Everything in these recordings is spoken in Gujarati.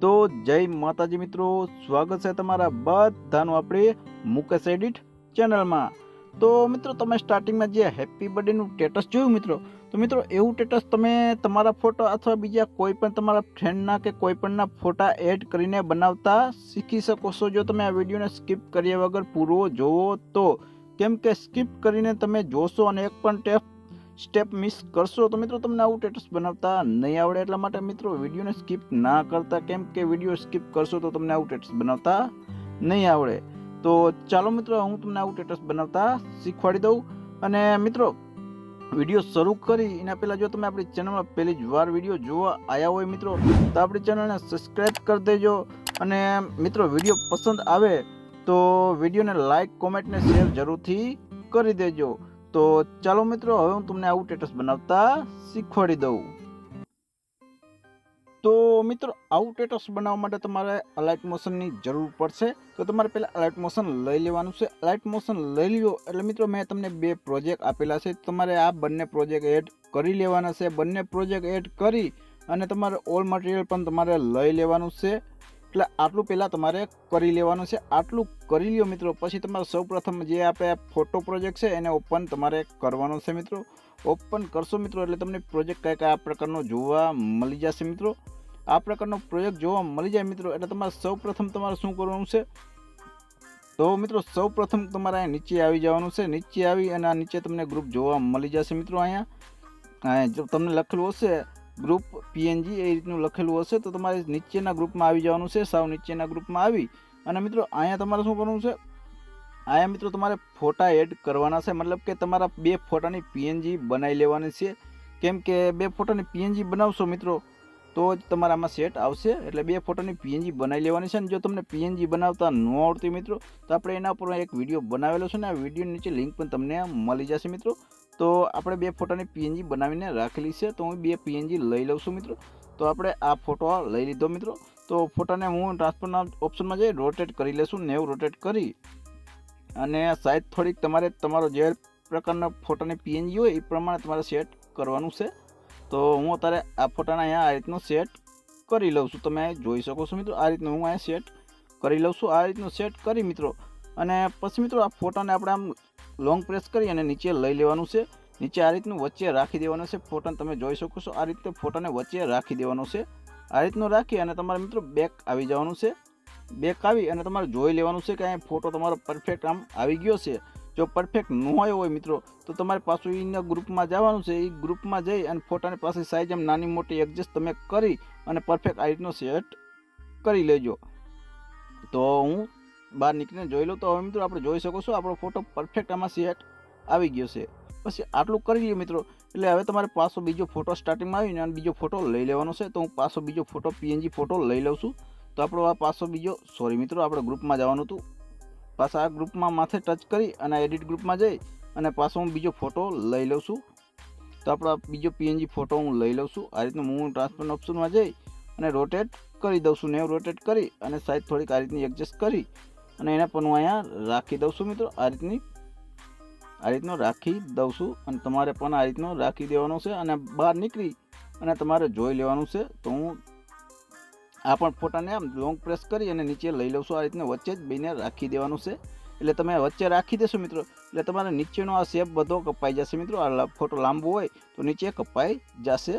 તો જય માતાજી મિત્રો, સ્વાગત છે તમારા બધાનું આપણે મુકેશ એડિટ ચેનલમાં. તો મિત્રો, તમે સ્ટાર્ટિંગમાં જે હેપી બર્થડેનું સ્ટેટસ જોયું મિત્રો, તો મિત્રો, એવું સ્ટેટસ તમે તમારા ફોટો અથવા બીજા કોઈ પણ તમારા ફ્રેન્ડના કે કોઈ પણના ફોટા એડ કરીને બનાવતા શીખી શકો છો. જો તમે આ વિડીયોને સ્કીપ કર્યા વગર પૂરો જોવો તો, કેમ કે સ્કીપ કરીને તમે જોશો અને એક પણ ટેપ સ્ટેપ મિસ કરશો તો મિત્રો તમને આવું સ્ટેટસ બનાવતા નહીં આવડે. એટલા માટે મિત્રો વિડીયોને સ્કીપ ના કરતા. કેમ કે વીડિયો સ્કીપ કરશો તો તમને આવું સ્ટેટસ બનાવતા નહીં આવડે. તો ચાલો મિત્રો, હું તમને આવું સ્ટેટસ બનાવતા શીખવાડી દઉં. અને મિત્રો, વીડિયો શરૂ કરી એના પહેલાં જો તમે આપણી ચેનલમાં પહેલી જ વાર વીડિયો જોવા આવ્યા હોય મિત્રો, તો આપણી ચેનલને સબસ્ક્રાઈબ કરી દેજો. અને મિત્રો, વીડિયો પસંદ આવે તો વિડીયોને લાઈક કોમેન્ટને શેર જરૂરથી કરી દેજો. તો ચાલો મિત્રો, હવે હું તમને આવું સ્ટેટસ બનાવતા શીખવાડી દઉં. તો મિત્રો, આવું સ્ટેટસ બનાવવા માટે તમારે અલાઇટ મોશનની જરૂર પડશે. તો તમારે પહેલાં અલાઇટ મોશન લઈ લેવાનું છે. અલાઇટ મોશન લઈ લ્યો. એટલે મિત્રો, મેં તમને બે પ્રોજેક્ટ આપેલા છે. તમારે આ બંને પ્રોજેક્ટ એડ કરી લેવાના છે. બંને પ્રોજેક્ટ એડ કરી અને તમારે ઓલ મટીરિયલ પણ તમારે લઈ લેવાનું છે. એટલે આટલું પહેલાં તમારે કરી લેવાનું છે. આટલું કરી લ્યો મિત્રો. પછી તમારે સૌપ્રથમ જે આપણે ફોટો પ્રોજેક્ટ છે એને ઓપન તમારે કરવાનો છે મિત્રો. ઓપન કરશો મિત્રો એટલે તમને પ્રોજેક્ટ કયા કયા પ્રકારનો જોવા મળી જશે મિત્રો. આ પ્રકારનો પ્રોજેક્ટ જોવા મળી જાય મિત્રો એટલે તમારે સૌપ્રથમ તમારે શું કરવાનું છે? તો મિત્રો સૌપ્રથમ તમારે અહીંયા નીચે આવી જવાનું છે. નીચે આવી અને આ નીચે તમને ગ્રુપ જોવા મળી જશે મિત્રો અહીંયા. તમને લખેલું હશે ગ્રુપ પીએનજી એ રીતનું લખેલું હશે, તો તમારે નીચેના ગ્રુપમાં આવી જવાનું છે, સાવ નીચેના ગ્રુપમાં આવી. અને મિત્રો, અહીંયા તમારે શું કરવાનું છે? અહીંયા મિત્રો તમારે ફોટા એડ કરવાના છે, મતલબ કે તમારા બે ફોટાની પીએનજી બનાવી લેવાની છે. કેમ કે બે ફોટાની પીએનજી બનાવશો મિત્રો, તો જ તમારામાં સેટ આવશે. એટલે બે ફોટાની પીએનજી બનાવી લેવાની છે, અને જો તમને પીએનજી બનાવતા ન આવડતી મિત્રો, તો આપણે એના ઉપર એક વીડિયો બનાવેલો છે, ને આ વીડિયો નીચે લિંક પણ તમને મળી જશે મિત્રો. તો આપણે બે ફોટાની પીએનજી બનાવીને રાખેલી છે. તો હું બે પીએનજી લઈ લઉં છું મિત્રો. તો આપણે આ ફોટો લઈ લીધો મિત્રો. તો ફોટાને હું ટ્રાન્સફરના ઓપ્શનમાં જઈ રોટેટ કરી લેશું નેવું રોટેટ કરી. અને સાઈઝ થોડીક તમારે તમારો જે પ્રકારના ફોટાની પીએનજી હોય એ પ્રમાણે તમારે સેટ કરવાનું છે. તો હું અત્યારે આ ફોટાને અહીંયા આ રીતનું સેટ કરી લઉં છું. તમે જોઈ શકો છો મિત્રો, આ રીતનું હું અહીંયા સેટ કરી લઉં છું. આ રીતનું સેટ કરી મિત્રો. અને પછી મિત્રો આ ફોટાને આપણે આમ લોંગ પ્રેસ કરી અને નીચે લઈ લેવાનું છે. નીચે આ રીતનું વચ્ચે રાખી દેવાનું છે. ફોટાને તમે જોઈ શકો છો. આ રીતે ફોટાને વચ્ચે રાખી દેવાનો છે. આ રીતનું રાખી અને તમારે મિત્રો બેક આવી જવાનું છે. બેક આવી અને તમારે જોઈ લેવાનું છે કે અહીંયા ફોટો તમારો પરફેક્ટ આમ આવી ગયો છે. જો પરફેક્ટ ન આવ્યો હોય મિત્રો, તો તમારે પાછું એના ગ્રુપમાં જવાનું છે. એ ગ્રુપમાં જઈ અને ફોટાની પાસે સાઈઝ એમ નાની મોટી એડજસ્ટ તમે કરી અને પરફેક્ટ આ રીતનો સેટ કરી લેજો. તો હું બહાર નીકળીને જોઈ લો તો હવે મિત્રો આપણે જોઈ શકો છો, આપણો ફોટો પરફેક્ટ આમાં સેટ આવી ગયો છે. પછી આટલું કરી લઈએ મિત્રો, એટલે હવે તમારે પાછો બીજો ફોટો સ્ટાર્ટિંગમાં આવીને અને બીજો ફોટો લઈ લેવાનો છે, તો હું પાછો બીજો ફોટો પીએનજી ફોટો લઈ લઉં છું. તો આપણો આ પાછો બીજો સોરી મિત્રો, આપણે ગ્રુપમાં જવાનું હતું. પાછા આ ગ્રુપમાં માથે ટચ કરી અને એડિટ ગ્રુપમાં જઈ અને પાછો હું બીજો ફોટો લઈ લઉં છું. તો આપણો બીજો પીએનજી ફોટો હું લઈ લઉં છું. આ રીતનું હું ટ્રાન્સફર ઓપ્શનમાં જઈ અને રોટેટ કરી દઉં છું ને રોટેટ કરી અને સાઈઝ થોડીક આ રીતની એડજસ્ટ કરી અને એને પણ હું અહીંયા રાખી દઉં છું મિત્રો. આ રીતની, આ રીતનો રાખી દઉં છું અને તમારે પણ આ રીતનો રાખી દેવાનો છે અને બહાર નીકળી અને તમારે જોઈ લેવાનું છે. તો હું આ પણ ફોટાને આમ લોંગ પ્રેસ કરી અને નીચે લઈ લઉં છું. આ રીતને વચ્ચે જ બેને રાખી દેવાનું છે. એટલે તમે વચ્ચે રાખી દેશો મિત્રો. એટલે તમારે નીચેનો આ શેપ બધો કપાઈ જશે મિત્રો. આ ફોટો લાંબો હોય તો નીચે કપાઈ જશે.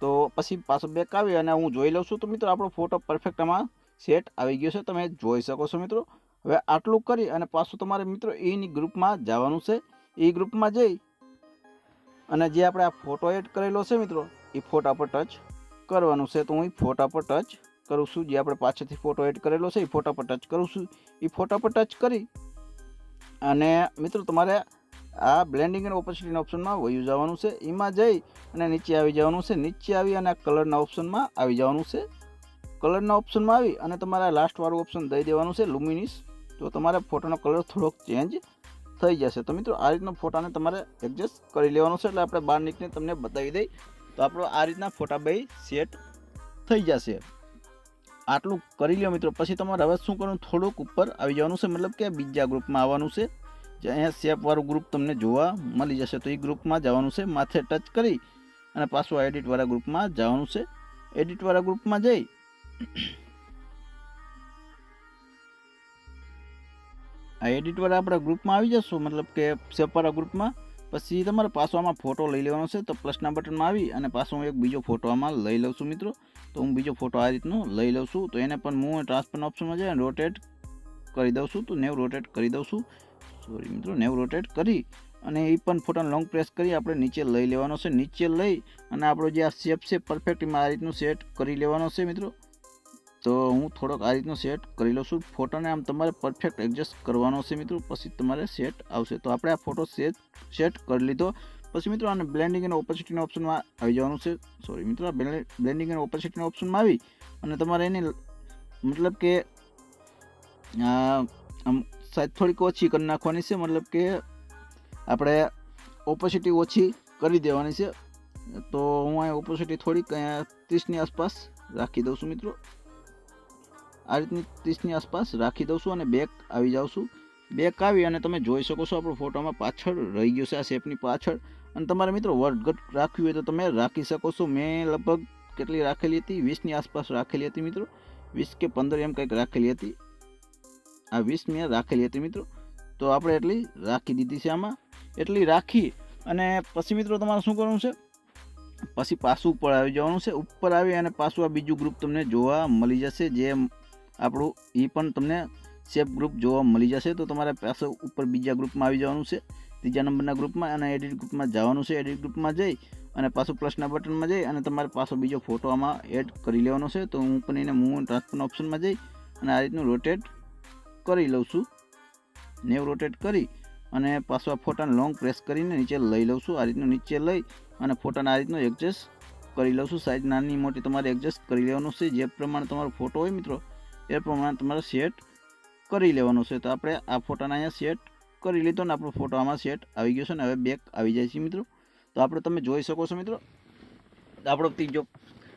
તો પછી પાછો બેક આવી અને હું જોઈ લઉં છું. તો મિત્રો આપણો ફોટો પરફેક્ટ આમાં સેટ આવી ગયો છે. તમે જોઈ શકો છો મિત્રો. હવે આટલું કરી અને પાછું તમારે મિત્રો એની ગ્રુપમાં જવાનું છે. એ ગ્રુપમાં જઈ અને જે આપણે આ ફોટો એડ કરેલો છે મિત્રો, એ ફોટા પર ટચ કરવાનું છે. તો હું એ ફોટા પર ટચ કરું છું. જે આપણે પાછળથી ફોટો એડ કરેલો છે, એ ફોટા પર ટચ કરું છું. એ ફોટા પર ટચ કરી અને મિત્રો તમારે આ બ્લેન્ડિંગ એન્ડ ઓપોસિટીના ઓપ્શનમાં વયું જવાનું છે. એમાં જઈ અને નીચે આવી જવાનું છે. નીચે આવી અને આ કલરના ઓપ્શનમાં આવી જવાનું છે. કલરના ઓપ્શનમાં આવી અને તમારે લાસ્ટવાળું ઓપ્શન દઈ દેવાનું છે, લુમિનિસ તો તમારે ફોટોનો કલર થોડોક ચેન્જ થઈ જશે. તો મિત્રો, આ રીતના ફોટાને તમારે એડજસ્ટ કરી લેવાનો છે. એટલે આપણે બહાર નીકળીને તમને બતાવી દઈ તો આપણો આ રીતના ફોટા બે સેટ થઈ જશે. આટલું કરી લ્યો મિત્રો. પછી તમારે હવે શું કરવાનું? થોડુંક ઉપર આવી જવાનું છે. મતલબ કે બીજા ગ્રુપમાં આવવાનું છે. જે અહીંયા સેપવાળું ગ્રુપ તમને જોવા મળી જશે. તો એ ગ્રુપમાં જવાનું છે. માથે ટચ કરી અને પાછું એડિટવાળા ગ્રુપમાં જવાનું છે. એડિટવાળા ગ્રુપમાં જઈ આ એડિટવાળા આપણા ગ્રુપમાં આવી જશો, મતલબ કે સેપવાળા ગ્રુપમાં. પછી તમારે પાછો આમાં ફોટો લઈ લેવાનો છે, તો પ્લસના બટનમાં આવી અને પાછો હું એક બીજો ફોટો આમાં લઈ લઉં છું મિત્રો. તો હું બીજો ફોટો આ રીતનો લઈ લઉં છું. તો એને પણ હું ટ્રાન્સફરના ઓપ્શનમાં જઈને રોટેટ કરી દઉં છું, તો નેવ રોટેટ કરી દઉં છું. સોરી મિત્રો નેવ રોટેટ કરી અને એ પણ ફોટોને લોંગ પ્રેસ કરી આપણે નીચે લઈ લેવાનો છે. નીચે લઈ અને આપણો જે આ શેપ છે પરફેક્ટ એમાં આ રીતનું સેટ કરી લેવાનો છે મિત્રો. તો હું થોડોક આ રીતનો સેટ કરી લઉં છું. ફોટોને આમ તમારે પરફેક્ટ એડજસ્ટ કરવાનો છે મિત્રો. પછી તમારે સેટ આવશે. તો આપણે આ ફોટો સેટ સેટ કરી લીધો. પછી મિત્રો આને બ્લેન્ડિંગ અને ઓપોસિટીના ઓપ્શનમાં આવી જવાનું છે. સોરી મિત્રો, આ બ્લેન્ડિંગ અને ઓપોસિટીના ઓપ્શનમાં આવી અને તમારે એની મતલબ કે આમ સાઈઝ થોડીક ઓછી કરી નાખવાની છે. મતલબ કે આપણે ઓપોસિટી ઓછી કરી દેવાની છે. તો હું અહીંયા ઓપોસિટી થોડીક અહીંયા ત્રીસની આસપાસ રાખી દઉં છું મિત્રો. આ રીતની ત્રીસની આસપાસ રાખી દઉં છું અને બેક આવી જાઉં બેક આવી અને તમે જોઈ શકો છો આપણો ફોટોમાં પાછળ રહી ગયો છે આ શેપની પાછળ. અને તમારે મિત્રો વર્ડગટ રાખવી હોય તો તમે રાખી શકો છો. મેં લગભગ કેટલી રાખેલી હતી? વીસની આસપાસ રાખેલી હતી મિત્રો. વીસ કે પંદર એમ કંઈક રાખેલી હતી. આ વીસ મેં રાખેલી હતી મિત્રો. તો આપણે એટલી રાખી દીધી છે આમાં. એટલી રાખી અને પછી મિત્રો તમારે શું કરવાનું છે? પછી પાછું ઉપર આવી જવાનું છે. ઉપર આવી અને પાછું આ બીજું ગ્રુપ તમને જોવા મળી જશે. જે આપણું એ પણ તમને સેફ ગ્રુપ જોવા મળી જશે. તો તમારે પાસે ઉપર બીજા ગ્રુપમાં આવી જવાનું છે. ત્રીજા નંબરના ગ્રુપમાં અને એડિટ ગ્રુપમાં જવાનું છે. એડિટ ગ્રુપમાં જઈ અને પાછું પ્લસના બટનમાં જઈ અને તમારે પાછો બીજો ફોટો આમાં એડ કરી લેવાનો છે. તો હું પણ એને મૂવ ટ્રાન્સફરના ઓપ્શનમાં જઈ અને આ રીતનું રોટેટ કરી લઉં છું. નેવ રોટેટ કરી અને પાછો આ ફોટાને લોંગ પ્રેસ કરીને નીચે લઈ લઉં છું. આ રીતનું નીચે લઈ અને ફોટાને આ રીતનું એડજસ્ટ કરી લઉં છું. સાઈઝ નાની મોટી તમારે એડજસ્ટ કરી લેવાનું છે. જે પ્રમાણે તમારો ફોટો હોય મિત્રો એ પ્રમાણે તમારે સેટ કરી લેવાનો છે. તો આપણે આ ફોટાને અહીંયા સેટ કરી લીધો ને આપણો ફોટો આમાં સેટ આવી ગયો છે ને હવે બેક આવી જાય છે મિત્રો. તો આપણે તમે જોઈ શકો છો મિત્રો, આપણો ત્રીજો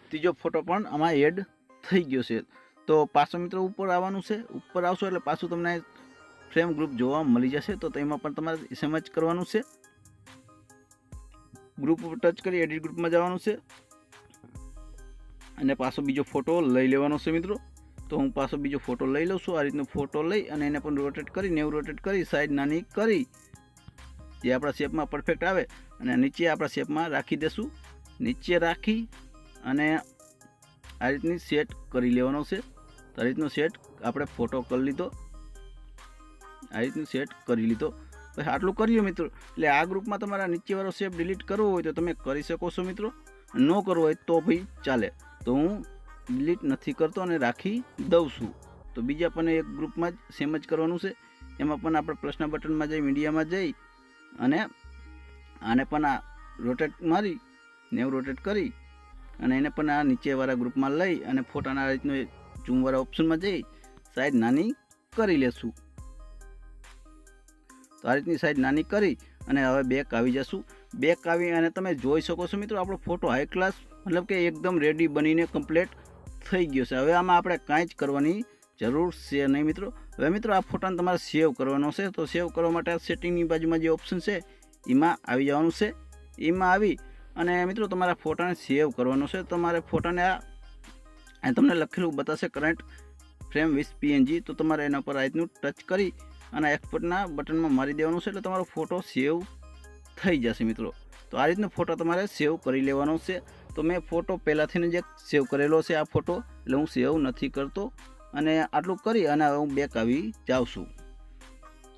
ત્રીજો ફોટો પણ આમાં એડ થઈ ગયો છે. તો પાછો મિત્રો ઉપર આવવાનું છે. ઉપર આવશો એટલે પાછું તમને ફ્રેમ ગ્રુપ જોવા મળી જશે. તો તેમાં પણ તમારે સમજ કરવાનું છે. ગ્રુપ ટચ કરી એડિટ ગ્રુપમાં જવાનું છે. અને પાછો બીજો ફોટો લઈ લેવાનો છે મિત્રો. તો હું પાછો બીજો ફોટો લઈ લઉં છું. આ રીતનો ફોટો લઈ અને એને પણ રોટેટ કરી નેવું રોટેટ કરી સાઈડ નાની કરી. જે આપણા શેપમાં પરફેક્ટ આવે અને નીચે આપણા શેપમાં રાખી દેશું. નીચે રાખી અને આ રીતની સેટ કરી લેવાનો છે. તો આ રીતનો સેટ આપણે ફોટો કરી લીધો. આ રીતનું સેટ કરી લીધો. પછી આટલું કરી લો મિત્રો. એટલે આ ગ્રુપમાં તમારા નીચેવાળો શેપ ડિલીટ કરવો હોય તો તમે કરી શકો છો મિત્રો. ન કરવો હોય તો ભાઈ ચાલે. તો હું ડિલીટ નથી કરતો અને રાખી દઉં છું. તો બીજા પણ એક ગ્રુપમાં જ સેમ જ કરવાનું છે. એમાં પણ આપણે પ્રશ્ન બટનમાં જઈ મીડિયામાં જઈ અને આને પણ આ રોટેટ મારી નેવ રોટેટ કરી અને એને પણ આ નીચેવાળા ગ્રુપમાં લઈ અને ફોટાના રીતનું ઝૂમવાળા ઓપ્શનમાં જઈ સાઈડ નાની કરી લેશું. તો આ રીતની સાઈડ નાની કરી અને હવે બેક આવી જશું. બેક આવી અને તમે જોઈ શકો છો મિત્રો આપણો ફોટો હાઈ ક્લાસ મતલબ કે એકદમ રેડી બનીને કમ્પ્લીટ થઈ ગયો છે. હવે આમાં આપણે કાંઈ જ કરવાની જરૂર છે નહીં મિત્રો. હવે મિત્રો આ ફોટાને તમારે સેવ કરવાનો છે. તો સેવ કરવા માટે આ સેટિંગની બાજુમાં જે ઓપ્શન છે, એમાં આવી જવાનું છે. એમાં આવી અને મિત્રો તમારા ફોટાને સેવ કરવાનો છે. તમારે ફોટાને આ તમને લખેલું બતાવશે કરંટ ફ્રેમ વીસ પીએનજી તો તમારે એના પર આ રીતનું ટચ કરી અને એક્સપોર્ટના બટનમાં મારી દેવાનું છે. એટલે તમારો ફોટો સેવ થઈ જશે મિત્રો. તો આ રીતનો ફોટો તમારે સેવ કરી લેવાનો છે. તો મેં ફોટો પહેલાંથી જ સેવ કરેલો છે આ ફોટો એટલે હું સેવ નથી કરતો અને આટલું કરી અને હું બેક આવી જાઉં છું.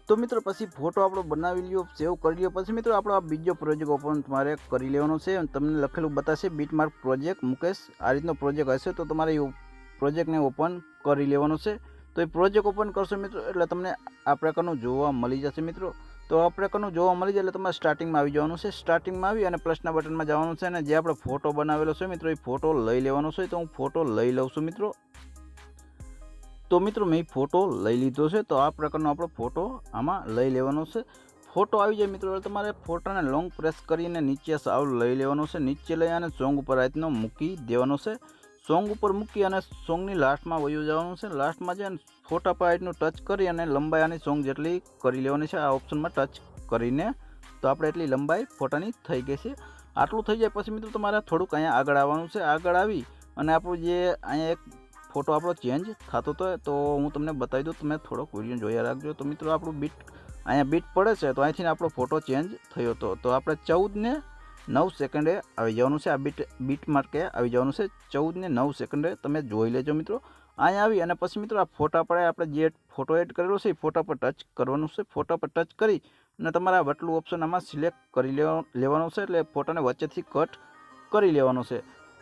તો મિત્રો પછી ફોટો આપણો બનાવી લ્યો સેવ કરી લ્યો. પછી મિત્રો આપણો આ બીજો પ્રોજેક્ટ ઓપન તમારે કરી લેવાનો છે તમને લખેલું બતાવશે બીટમાર્ક પ્રોજેક્ટ મુકેશ, આ રીતનો પ્રોજેક્ટ હશે તો તમારે એ પ્રોજેક્ટને ઓપન કરી લેવાનો છે. તો એ પ્રોજેક્ટ ઓપન કરશો મિત્રો એટલે તમને આ પ્રકારનું જોવા મળી જશે મિત્રો. તો આ પ્રકારનું જોવા મળી જાય એટલે તમારે સ્ટાર્ટિંગમાં આવી જવાનું છે. સ્ટાર્ટિંગમાં આવી અને પ્લસના બટનમાં જવાનું છે અને જે આપણે ફોટો બનાવેલો છે મિત્રો, એ ફોટો લઈ લેવાનો છે. તો હું ફોટો લઈ લઉં છું મિત્રો. તો મિત્રો, મેં ફોટો લઈ લીધો છે. તો આ પ્રકારનો આપણો ફોટો આમાં લઈ લેવાનો છે. ફોટો આવી જાય મિત્રો તમારે ફોટાને લોંગ પ્રેસ કરીને નીચે સાવ લઈ લેવાનો છે. નીચે લઈ અને સોંગ ઉપર આ રીતનો મૂકી દેવાનો છે. સોંગ ઉપર મૂકી અને સોંગની લાસ્ટમાં વયું જવાનું છે. લાસ્ટમાં જઈને ફોટા પાઇટનું ટચ કરી અને લંબાઈ આની સોંગ જેટલી કરી લેવાની છે, આ ઓપ્શનમાં ટચ કરીને તો આપણે એટલી લંબાઈ ફોટાની થઈ ગઈ છે. આટલું થઈ જાય પછી મિત્રો તમારે થોડુંક અહીંયા આગળ આવવાનું છે. આગળ આવી અને આપણું જે અહીંયા એક ફોટો આપણો ચેન્જ થતો હતો તો હું તમને બતાવી દઉં. તમે થોડોક વીડિયો જોયા રાખજો. તો મિત્રો આપણું બીટ અહીંયા બીટ પડે છે, તો અહીંથી આપણો ફોટો ચેન્જ થયો હતો તો આપણે ચૌદને નવ સેકન્ડે આવી જવાનું છે આ બીટ બીટ માર્કે. આવી જવાનું છે ચૌદને નવ સેકન્ડે. તમે જોઈ લેજો મિત્રો. અહીંયા આવી અને પછી મિત્રો આ ફોટા પર આપણે જે ફોટો એડ કરેલો છે એ ફોટા પર ટચ કરવાનું છે. ફોટા પર ટચ કરી અને તમારા વટલું ઓપ્શન આમાં સિલેક્ટ કરી લેવા, લેવાનું છે એટલે ફોટાને વચ્ચેથી કટ કરી લેવાનો છે.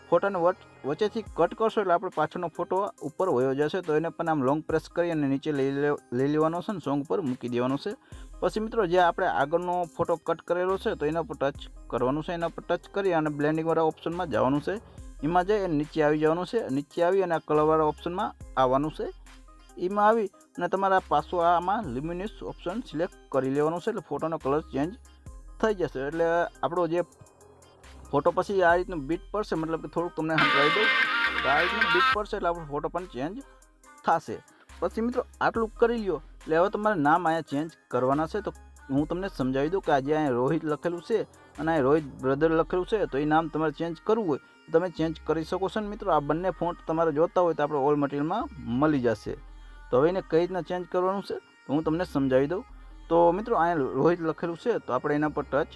ફોટાને વચ, વચ્ચેથી કટ કરશો એટલે આપણે પાછળનો ફોટો ઉપર વયો જશે તો એને પણ આમ લોંગ પ્રેસ કરી અને નીચે લઈ લેવાનો છે ને સોંગ પર મૂકી દેવાનો છે. પછી મિત્રો, જે આપણે આગળનો ફોટો કટ કરેલો છે, તો એના પર ટચ કરવાનું છે. એના પર ટચ કરી અને બ્લેન્ડિંગવાળા ઓપ્શનમાં જવાનું છે. એમાં જઈ અને નીચે આવી જવાનું છે, નીચે આવી અને આ કલરવાળા ઓપ્શનમાં આવવાનું છે. એમાં આવી અને તમારા પાછો આમાં લ્યુમિનિયસ ઓપ્શન સિલેક્ટ કરી લેવાનું છે, એટલે ફોટોનો કલર ચેન્જ થઈ જશે. એટલે આપણો જે ફોટો પછી આ રીતનું બીટ પડશે, મતલબ કે થોડુંક તમને સમજાવી દઉં. તો આ રીતનું બીટ પડશે, એટલે આપણો ફોટો પણ ચેન્જ થશે. પછી મિત્રો, આટલું કરી લ્યો. એટલે હવે તમારે નામ અહીંયા ચેન્જ કરવાના છે, તો હું તમને સમજાવી દઉં કે આજે અહીંયા રોહિત લખેલું છે અને અહીંયા રોહિત બ્રધર લખેલું છે, તો એ નામ તમારે ચેન્જ કરવું હોય તમે ચેન્જ કરી શકો છો ને મિત્રો. આ બંને ફોન્ટ તમારે જોતા હોય તો આપણે ઓલ મટીરિયલમાં મળી જશે. તો હવે એને કઈ રીતના ચેન્જ કરવાનું છે, તો હું તમને સમજાવી દઉં. તો મિત્રો, અહીંયા રોહિત લખેલું છે, તો આપણે એના પર ટચ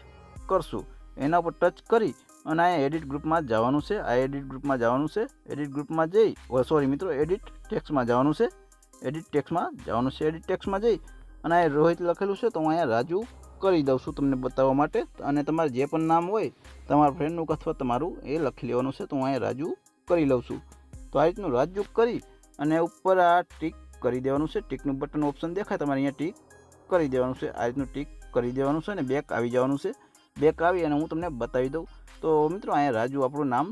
કરશું. એના પર ટચ કરી અને અહીંયા એડિટ ગ્રુપમાં જવાનું છે, આ એડિટ ગ્રુપમાં જવાનું છે એડિટ ગ્રુપમાં જઈ સોરી મિત્રો એડિટ ટેક્સમાં જવાનું છે. એડિટ ટેક્સમાં જવાનું છે. એડિટ ટેક્સમાં જઈ અને આ રોહિત લખેલું છે, તો હું અહીંયા રાજુ કરી દઉં છું તમને બતાવવા માટે. અને તમારે જે પણ નામ હોય, તમારા ફ્રેન્ડનું અથવા તમારું, એ લખી લેવાનું છે, તો હું અહીંયા રાજુ કરી લઉં છું. તો આ રીતનું રાજુ કરી અને ઉપર આ ટીક કરી દેવાનું છે. ટીકનું બટન ઓપ્શન દેખાય, તમારે અહીંયા ટીક કરી દેવાનું છે. આ રીતનું ટીક કરી દેવાનું છે અને બેક આવી જવાનું છે. બેક આવી અને હું તમને બતાવી દઉં. તો મિત્રો, અહીંયા રાજુ આપણું નામ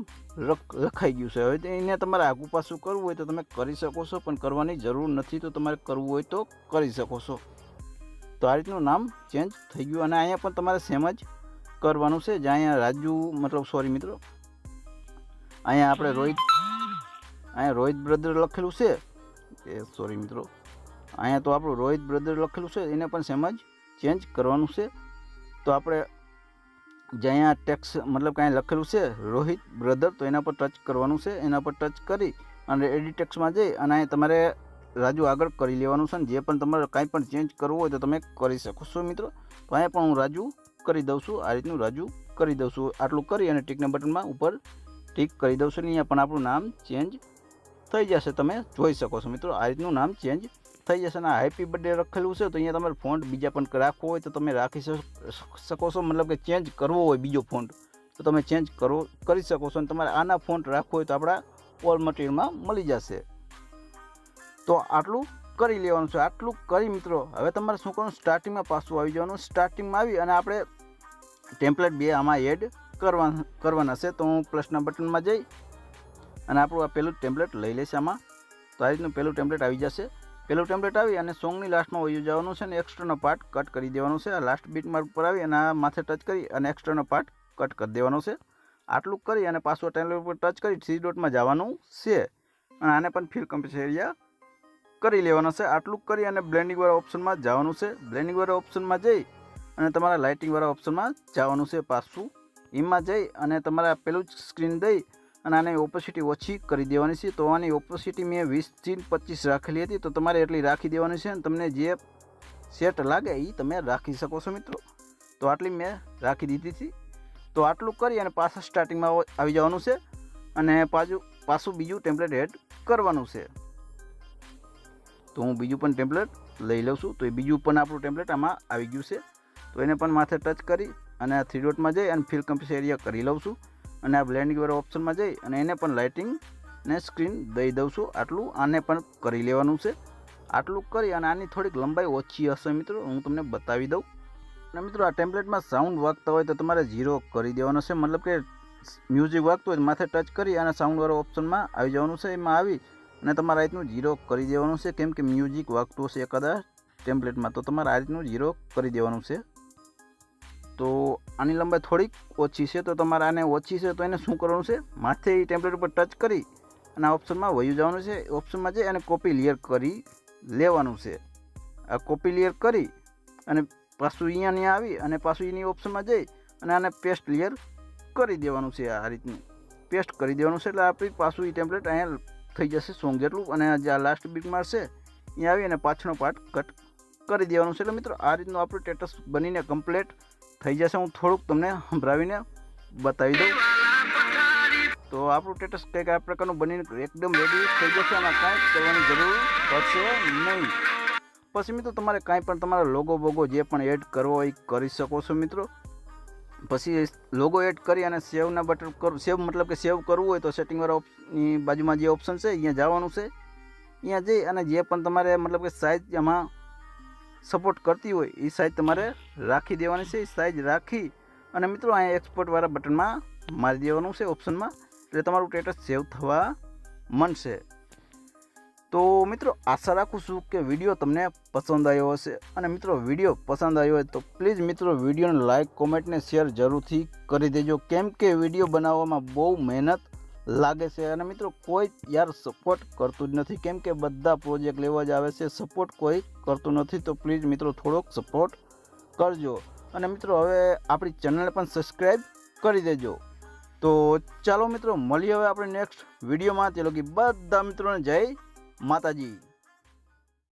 લખાઈ ગયું છે. હવે એને તમારે આગું પાછું કરવું હોય તો તમે કરી શકો છો, પણ કરવાની જરૂર નથી તો તમારે કરવું હોય તો કરી શકો છો. તો આ રીતનું નામ ચેન્જ થઈ ગયું અને અહીંયા પણ તમારે સેમ જ કરવાનું છે. જ્યાં અહીંયા રાજુ, મતલબ સોરી મિત્રો, અહીંયા આપણે રોહિત, અહીંયા રોહિત બ્રધર લખેલું છે. એ સોરી મિત્રો, અહીંયા તો આપણું રોહિત બ્રધર લખેલું છે, એને પણ સેમ જ ચેન્જ કરવાનું છે. તો આપણે જે અહીંયા ટેક્સ મતલબ કાંઈ લખેલું છે, રોહિત બ્રધર તો એના પર ટચ કરવાનું છે, એના પર ટચ કરી અને એડિટ ટેક્સમાં જઈ અને અહીં તમારે રાજુ આગળ કરી લેવાનું છે ને, જે પણ તમારે કાંઈ પણ ચેન્જ કરવું હોય તો તમે કરી શકો છો મિત્રો. તો અહીંયા પણ હું રાજુ કરી દઉં છું, આ રીતનું રાજુ કરી દઉં છું. આટલું કરી અને ટીકના બટનમાં ઉપર ટીક કરી દઉં છું અહીંયા પણ આપણું નામ ચેન્જ થઈ જશે, તમે જોઈ શકો છો મિત્રો. આ રીતનું નામ ચેન્જ થઈ જશે અને હેપી બર્થડે લખેલું છે, તો અહીંયા તમારે ફોન્ટ બીજા પણ રાખવો હોય તો તમે રાખી શક- છો. મતલબ કે ચેન્જ કરવો હોય બીજો ફોન્ટ તો તમે ચેન્જ કરો, કરી શકો છો. અને તમારે આના ફોન્ટ રાખવો હોય તો આપણા ઓલ મટીરિયલમાં મળી જશે. તો આટલું કરી લેવાનું છે. આટલું કરી મિત્રો. હવે તમારે શું કરવાનું? સ્ટાર્ટિંગમાં પાછું આવી જવાનું. સ્ટાર્ટિંગમાં આવી અને આપણે ટેમ્પલેટ બે આમાં એડ કરવા કરવાના છે. તો હું પ્લસના બટનમાં જઈ અને આપણું આ પહેલું ટેમ્પલેટ લઈ લેશે આમાં. તો આ રીતનું પહેલું ટેમ્પલેટ આવી જશે. પહેલું ટેમ્પલેટ આવી અને સોંગની લાસ્ટમાં વયું જવાનું છે અને એક્સ્ટ્રાનો પાર્ટ કટ કરી દેવાનું છે. આ લાસ્ટ બીટ માર્ક પર આવી અને આ માથે ટચ કરી અને એક્સ્ટ્રાનો પાર્ટ કટ કરી દેવાનો છે. આટલું કરી અને પાછો ટેમ્પલેટ પર ટચ કરી થ્રી ડોટમાં જવાનું છે. અને આને પણ ફિલ એરિયા કરી લેવાનો છે. આટલું કરી અને બ્લેન્ડિંગવાળા ઓપ્શનમાં જવાનું છે. બ્લેન્ડિંગવાળા ઓપ્શનમાં જઈ અને તમારા લાઇટિંગવાળા ઓપ્શનમાં જવાનું છે પાછું. એમાં જઈ અને તમારા પેલું જ સ્ક્રીન દઈ અને આની ઓપોસિટી ઓછી કરી દેવાની છે. તો આની ઓપોસિટી મેં વીસથી પચીસ રાખેલી હતી. તો તમારે એટલી રાખી દેવાની છે અને તમને જે સેટ લાગે એ તમે રાખી શકો છો મિત્રો. તો આટલી મેં રાખી દીધી હતી. તો આટલું કરી અને પાછા સ્ટાર્ટિંગમાં આવી જવાનું છે. અને પાછું પાછું બીજું ટેમ્પલેટ એડ કરવાનું છે. તો હું બીજું પણ ટેમ્પલેટ લઈ લઉં છું. તો એ બીજું પણ આપણું ટેમ્પલેટ આમાં આવી ગયું છે. તો એને પણ માથે ટચ કરી અને થ્રી ડોટમાં જઈ અને ફિલ કમ્પ્યુસ એરિયા કરી લઉં છું. અને આ બ્લેન્ડિંગવાળા ઓપ્શનમાં જઈ અને એને પણ લાઇટિંગ ને સ્ક્રીન દઈ દઉં છું. આટલું આને પણ કરી લેવાનું છે. આટલું કરી અને આની થોડીક લંબાઈ ઓછી હશે મિત્રો, હું તમને બતાવી દઉં. અને મિત્રો, આ ટેમ્પલેટમાં સાઉન્ડ વાગતા હોય તો તમારે ઝીરો કરી દેવાનો છે. મતલબ કે મ્યુઝિક વાગતું હોય માથે ટચ કરી અને સાઉન્ડવાળા ઓપ્શનમાં આવી જવાનું છે. એમાં આવી અને તમારે આ રીતનું ઝીરો કરી દેવાનું છે. કેમ કે મ્યુઝિક વાગતું હશે કદાચ ટેમ્પલેટમાં તો તમારે આ રીતનું ઝીરો કરી દેવાનું છે. તો આની લંબાઈ થોડીક ઓછી છે, તો તમારે આને ઓછી છે તો એને શું કરવાનું છે? માથે એ ટેમ્પલેટ ઉપર ટચ કરી અને આ ઓપ્શનમાં વયું જવાનું છે. ઓપ્શનમાં જઈ અને કોપી લિયર કરી લેવાનું છે. આ કોપી લિયર કરી અને પાછું અહીંયા ત્યાં આવી અને પાછું એની ઓપ્શનમાં જઈ અને આને પેસ્ટ લિયર કરી દેવાનું છે આ રીતનું. પેસ્ટ કરી દેવાનું છે એટલે આપણી પાછું એ ટેમ્પલેટ અહીંયા થઈ જશે સોંગ જેટલું અને જે આ લાસ્ટ બીટ મારશે અહીંયા આવી અને પાછળનો પાર્ટ કટ કરી દેવાનું છે. એટલે મિત્રો, આ રીતનું આપણું સ્ટેટસ બનીને કમ્પ્લીટ થઈ જશે, હું થોડુંક તમને સંભળાવીને બતાવી દઉં. તો આપણું સ્ટેટસ કંઈક આ પ્રકારનું બનીને એકદમ રેડી થઈ જશે અને કાંઈ કરવાની જરૂર પડશે નહીં. પછી મિત્રો, તમારે કાંઈ પણ તમારા લોગો બોગો જે પણ એડ કરવો હોય કરી શકો છો મિત્રો. પછી લોગો એડ કરી અને સેવના બટન કર સેવ મતલબ કે સેવ કરવું હોય તો સેટિંગવાળાની બાજુમાં જે ઓપ્શન છે, અહીંયા જવાનું છે. અહીંયા જઈ અને જે પણ તમારે મતલબ કે સાઇઝ એમાં સપોર્ટ કરતી હોય એ સાઈઝ તમારે રાખી દેવાની છે એ સાઈઝ રાખી અને મિત્રો અહીંયા એક્સપોર્ટવાળા બટનમાં મારી દેવાનું છે ઓપ્શનમાં એટલે તમારું સ્ટેટસ સેવ થવા મળશે તો મિત્રો, આશા રાખું છું કે વીડિયો તમને પસંદ આવ્યો હશે અને મિત્રો, વીડિયો પસંદ આવ્યો હોય તો પ્લીઝ મિત્રો, વિડીયોને લાઇક કોમેન્ટને શેર જરૂરથી કરી દેજો. કેમ કે વીડિયો બનાવવામાં બહુ મહેનત લાગે છે અને મિત્રો, કોઈ યાર સપોર્ટ કરતું જ નથી. કેમ કે બધા પ્રોજેક્ટ લેવા જ આવે છે સપોર્ટ કોઈ કરતું નથી, તો પ્લીઝ મિત્રો થોડોક સપોર્ટ કરજો. અને મિત્રો હવે આપણી ચેનલને પણ સબસ્ક્રાઈબ કરી દેજો. તો ચાલો મિત્રો, મળીએ હવે આપણે નેક્સ્ટ વિડીયોમાં તે લોકો બધા મિત્રોને જય માતાજી.